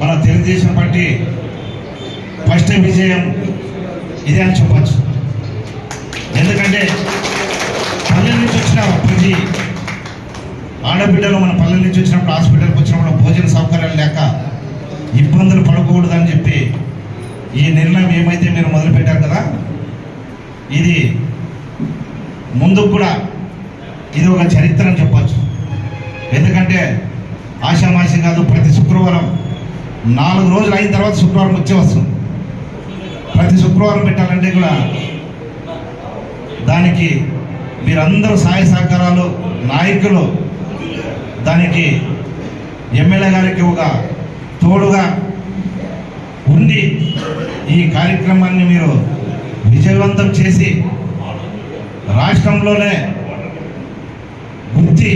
మన Telugu Desam party first విజయం ఇదే అని చెప్పచ్చు. ఎందుకంటే పల్లెల నుంచి వచ్చిన ప్రతి ఆడబిడ్డలు మన పల్లెల నుంచి వచ్చినప్పుడు హాస్పిటల్కి వచ్చినప్పుడు భోజన సౌకర్యాలు లేక ఇబ్బందులు పడకూడదని చెప్పి ఈ నిర్ణయం ఏమైతే మీరు మొదలుపెట్టారు కదా ఇది ముందుకు కూడా ఇది ఒక చరిత్ర అని చెప్పచ్చు. ఎందుకంటే ఆషామాషి కాదు ప్రతి శుక్రవారం నాలుగు రోజులు అయిన తర్వాత శుక్రవారం వచ్చే వస్తుంది. ప్రతి శుక్రవారం పెట్టాలంటే కూడా దానికి మీరందరూ సహాయ సహకారాలు నాయకులు దానికి ఎమ్మెల్యే గారికి ఒక తోడుగా ఉండి ఈ కార్యక్రమాన్ని మీరు విజయవంతం చేసి రాష్ట్రంలోనే గుర్తి